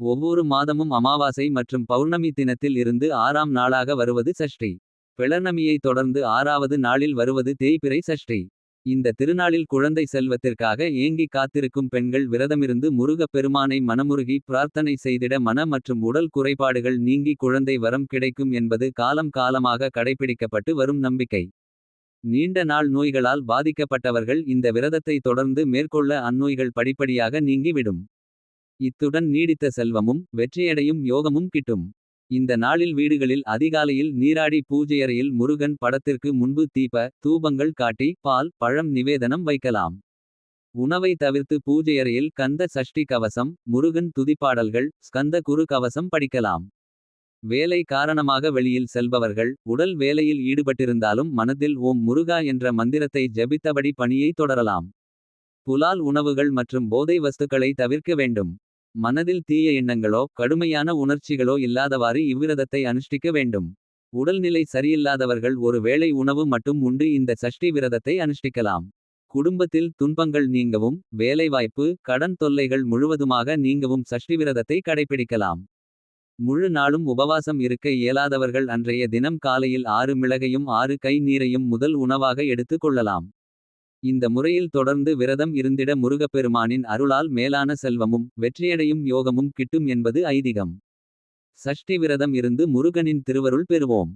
ஒவ்வொரு மாதமும் அமாவாசை மற்றும் பௌர்ணமி தினத்தில் இருந்து ஆறாம் நாளாக வருவது சஷ்டி. பிளர்ணமியை தொடர்ந்து ஆறாவது நாளில் வருவது தேய்பிறை சஷ்டி. இந்த திருநாளில் குழந்தை செல்வத்திற்காக ஏங்கிக் காத்திருக்கும் பெண்கள் விரதமிருந்து முருகப் பெருமானை மனமுருகி பிரார்த்தனை செய்திட மன மற்றும் உடல் குறைபாடுகள் நீங்கி குழந்தை வரம் கிடைக்கும் என்பது காலம் காலமாக கடைபிடிக்கப்பட்டு வரும் நம்பிக்கை. நீண்ட நாள் நோய்களால் பாதிக்கப்பட்டவர்கள் இந்த விரதத்தை தொடர்ந்து மேற்கொள்ள அந்நோய்கள் படிப்படியாக நீங்கிவிடும் இத்துடன் நீடித்த செல்வமும் வெற்றியடையும் யோகமும் கிட்டும். இந்த நாளில் வீடுகளில் அதிகாலையில் நீராடி பூஜையறையில் முருகன் படத்திற்கு முன்பு தீப தூபங்கள் காட்டி பால் பழம் நிவேதனம் வைக்கலாம். உணவை தவிர்த்து பூஜையறையில் கந்த சஷ்டி கவசம் முருகன் துதிப்பாடல்கள் ஸ்கந்த குரு கவசம் படிக்கலாம். வேலை காரணமாக வெளியில் செல்பவர்கள் உடல் வேலையில் ஈடுபட்டிருந்தாலும் மனதில் ஓம் முருகா என்ற மந்திரத்தை ஜெபித்தபடி பணியை தொடரலாம். புலால் உணவுகள் மற்றும் போதை வஸ்துக்களை தவிர்க்க வேண்டும். மனதில் தீய எண்ணங்களோ கடுமையான உணர்ச்சிகளோ இல்லாதவாறு இவ்விரதத்தை அனுஷ்டிக்க வேண்டும். உடல்நிலை சரியில்லாதவர்கள் ஒரு வேளை உணவு மட்டும் உண்டு இந்த சஷ்டி விரதத்தை அனுஷ்டிக்கலாம். குடும்பத்தில் துன்பங்கள் நீங்கவும் வேலைவாய்ப்பு கடன் தொல்லைகள் முழுவதுமாக நீங்கவும் சஷ்டி விரதத்தை கடைபிடிக்கலாம். முழு நாளும் உபவாசம் இருக்க இயலாதவர்கள் அன்றைய தினம் காலையில் ஆறு மிளகையும் ஆறு கை நீரையும் முதல் உணவாக எடுத்துக் கொள்ளலாம். இந்த முறையில் தொடர்ந்து விரதம் இருந்திட முருகப்பெருமானின் அருளால் மேலான செல்வமும் வெற்றியடையும் யோகமும் கிட்டும் என்பது ஐதீகம். சஷ்டி விரதம் இருந்து முருகனின் திருவருள் பெறுவோம்.